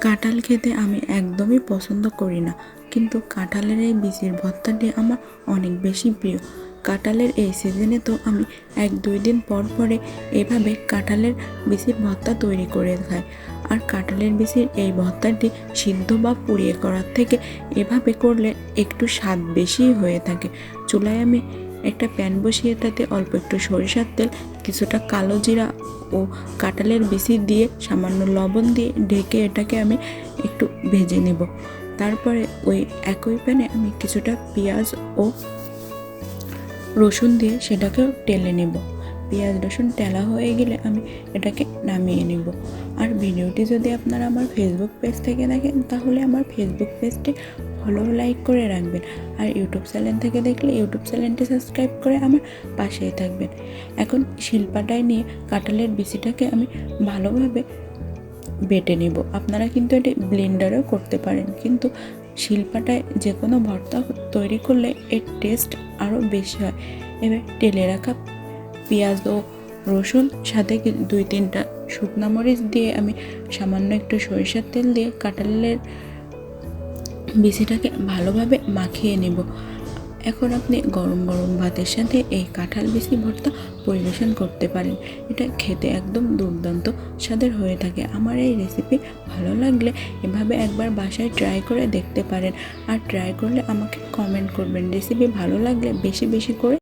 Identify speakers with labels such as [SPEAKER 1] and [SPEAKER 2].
[SPEAKER 1] কাঁঠাল খেতে আমি একদমই পছন্দ করি না। কিন্তু কাঁঠালের এই বিচির ভর্তাটি আমার অনেক বেশি প্রিয়। কাঁঠালের এই সিজনে তো আমি এক দুই দিন পর পরে এভাবে কাঁঠালের বিচির ভর্তা তৈরি করে খাই। আর কাঁঠালের বিচির এই ভর্তাটি সিদ্ধ বা পুড়িয়ে করার থেকে এভাবে করলে একটু স্বাদ বেশি হয়ে থাকে। চুলায় আমি একটা প্যান বসিয়ে তাতে অল্প একটু সরিষার তেল, কিছুটা কালো জিরা ও কাঁঠালের বিচি দিয়ে সামান্য লবণ দিয়ে ঢেকে এটাকে আমি একটু ভেজে নেব। তারপরে ওই একই প্যানে আমি কিছুটা পেঁয়াজ ও রসুন দিয়ে সেটাকেও টেলে নেব। পেঁয়াজ রসুন টেলা হয়ে গেলে আমি এটাকে নামিয়ে নেব। আর ভিডিওটি যদি আপনারা আমার ফেসবুক পেজ থেকে দেখেন, তাহলে আমার ফেসবুক পেজটি ফলো লাইক করে রাখবেন। আর ইউটিউব চ্যানেল থেকে দেখলে ইউটিউব চ্যানেলটি সাবস্ক্রাইব করে আমার পাশেই থাকবেন। এখন শিল্পাটায় নিয়ে কাঁঠালের বিচিটাকে আমি ভালোভাবে বেটে নেব। আপনারা কিন্তু এটি ব্লেন্ডারেও করতে পারেন, কিন্তু শিল্পাটায় যে কোনো ভর্তা তৈরি করলে এর টেস্ট আরও বেশি হয়। এবার টেলে রাখা পেঁয়াজ ও রসুন, সাথে দুই তিনটা শুকনা মরিচ দিয়ে আমি সামান্য একটু সরিষার তেল দিয়ে কাঁঠালের বিচিটাকে ভালোভাবে মাখিয়ে নেব। এখন আপনি গরম গরম ভাতের সাথে এই কাঁঠাল বিচি ভর্তা পরিবেশন করতে পারেন। এটা খেতে একদম দুর্দান্ত স্বাদের হয়ে থাকে। আমার এই রেসিপি ভালো লাগলে এভাবে একবার বাসায় ট্রাই করে দেখতে পারেন। আর ট্রাই করলে আমাকে কমেন্ট করবেন। রেসিপি ভালো লাগলে বেশি বেশি করে